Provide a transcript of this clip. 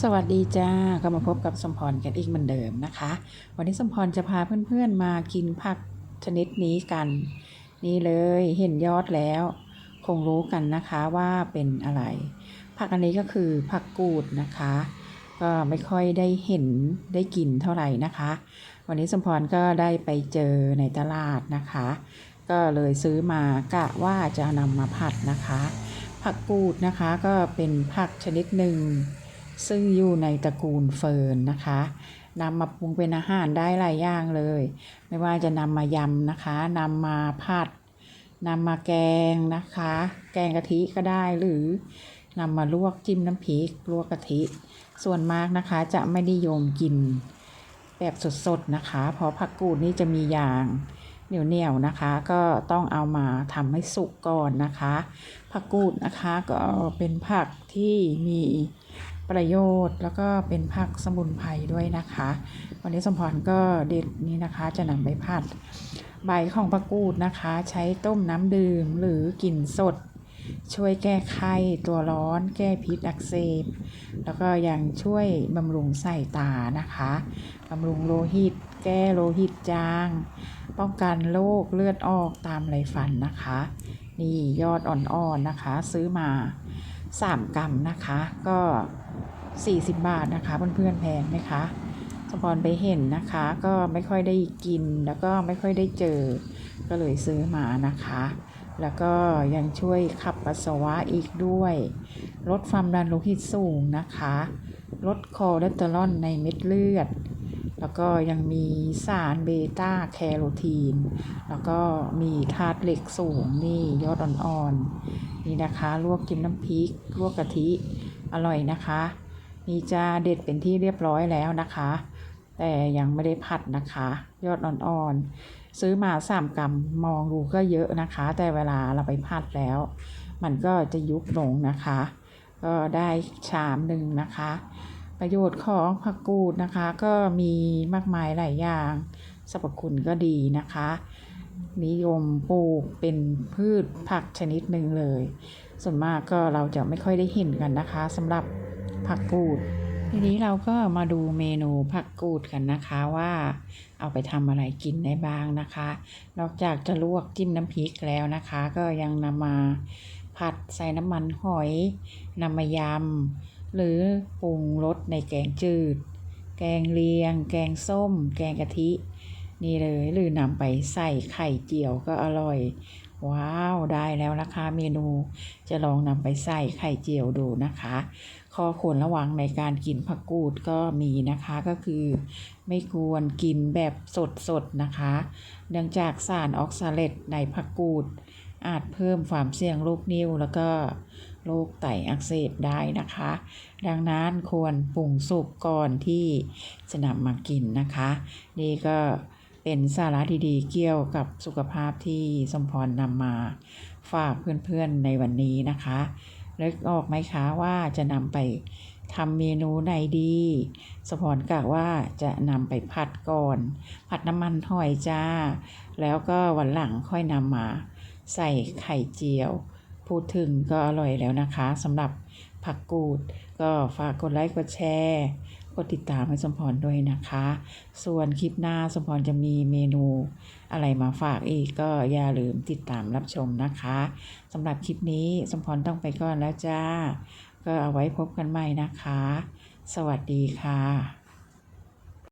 สวัสดีจ้าก็มาพบกับสมพรกันอีกเหมือนเดิมนะคะ วันนี้สมพรจะพาเพื่อนๆมากินผักชนิดนี้กัน นี่เลยเห็นยอดแล้ว คงรู้กันนะคะว่าเป็นอะไร ผักอันนี้ก็คือผักกูดนะคะ ก็ไม่ค่อยได้เห็นได้กินเท่าไหร่นะคะ วันนี้สมพรก็ได้ไปเจอในตลาดนะคะ ก็เลยซื้อมากะว่าจะนำมาผัดนะคะ ผักกูดนะคะก็เป็นผักชนิดหนึ่ง ซึ่งอยู่ในตระกูลเฟิร์นนะคะนำมาปรุงเป็นอาหารได้หลายอย่างเลย ไม่ว่าจะนำมายำนะคะนำมาผัดนำมาแกงนะคะ แกงกะทิก็ได้หรือนำมาลวกจิ้มน้ำพริกลวกกะทิ ส่วนมากนะคะจะไม่นิยมกินแบบสดๆนะคะ เพราะผักกูดนี่จะมียางเหนียวๆนะคะ ก็ต้องเอามาทำให้สุกก่อนนะคะ ผักกูดนะคะก็เป็นผักที่มี ประโยชน์ แล้วก็เป็นผักสมุนไพรด้วยนะคะ วันนี้สมพรก็เด็ดนี้นะคะจะนำไปผัด ใบของผักกูดนะคะ ใช้ต้มน้ำดื่มหรือกินสด ช่วยแก้ไข้ตัวร้อน แก้พิษอักเสบ แล้วก็ยังช่วยบำรุงสายตานะคะบำรุงโลหิต แก้โลหิตจาง ป้องกันโรคเลือดออกตามไรฟันนะคะ นี่ยอดอ่อนๆนะคะ ซื้อมา 3 กรัมนะคะ ก็ 40 บาทนะคะ เพื่อนๆแพงไหมคะสปอนไปเห็นนะคะ ก็ไม่ค่อยได้กินแล้วก็ไม่ค่อยได้เจอ ก็เลยซื้อมานะคะ แล้วก็ยังช่วยขับปัสสาวะอีกด้วย ลดความดันโลหิตสูงนะคะ ลดคอเลสเตอรอลในเม็ดเลือด แล้วก็ยังมีสารเบต้าแคโรทีน แล้วก็มีธาตุเหล็กสูงนี่ยอดอ่อนๆ นี่นะคะ ลวกกินน้ำพริก ลวกกะทิอร่อยนะคะ นี่จะเด็ดเป็นที่เรียบร้อยแล้วนะคะ แต่ยังไม่ได้ผัดนะคะ ยอดอ่อนๆ ซื้อมาสามกรัมมองดูก็เยอะนะคะ แต่เวลาเราไปผัดแล้ว มันก็จะยุบลงนะคะ ก็ได้ชามหนึ่งนะคะ ประโยชน์ของผักกูดนะคะ ก็มีมากมายหลายอย่างสรรพคุณก็ดีนะคะ นิยมปลูกเป็นพืชผักชนิดหนึ่งเลย ส่วนมากก็เราจะไม่ค่อยได้เห็นกันนะคะสำหรับผักกูดทีนี้เราก็มาดูเมนูผักกูดกันนะคะว่า เอาไปทำอะไรกินได้บ้างนะคะ นอกจากจะลวกจิ้มน้ำพริกแล้วนะคะ ก็ยังนำมาผัดใส่น้ำมันหอยนำมายำ หรือปรุงรสในแกงจืด แกงเลียง แกงส้ม แกงกะทิ นี่เลยหรือนำไปใส่ไข่เจียวก็อร่อย ว้าวได้แล้วนะคะเมนู จะลองนำไปใส่ไข่เจียวดูนะคะ ข้อควรระวังในการกินผักกูดก็มีนะคะก็คือ ไม่ควรกินแบบสดๆนะคะ เนื่องจากสารออกซาเลตในผักกูด อาจเพิ่มความเสี่ยงโรคนิ่วแล้วก็โรคไตอักเสบได้นะคะ ดังนั้นควรปรุงสุกก่อนที่จะนำมากินนะคะ นี่ก็เป็นสาระดีๆ เกี่ยวกับสุขภาพที่สมพรนำมาฝากเพื่อนๆในวันนี้นะคะนึกออกไหมคะว่าจะนำไปทำเมนูไหนดี สมพรกะว่าจะนำไปผัดก่อน ผัดน้ำมันหอยจ้า แล้วก็วันหลังค่อยนำมา ใส่ไข่เจียว พูดถึงก็อร่อยแล้วนะคะสำหรับผักกูด ก็ฝากกดไลค์กดแชร์กดติดตามให้สมพรด้วยนะคะ ส่วนคลิปหน้าสมพรจะมีเมนูอะไรมาฝากอีกก็อย่าลืมติดตามรับชมนะคะสำหรับคลิปนี้สมพรต้องไปก่อนแล้วจ้า ก็เอาไว้พบกันใหม่นะคะ สวัสดีค่ะ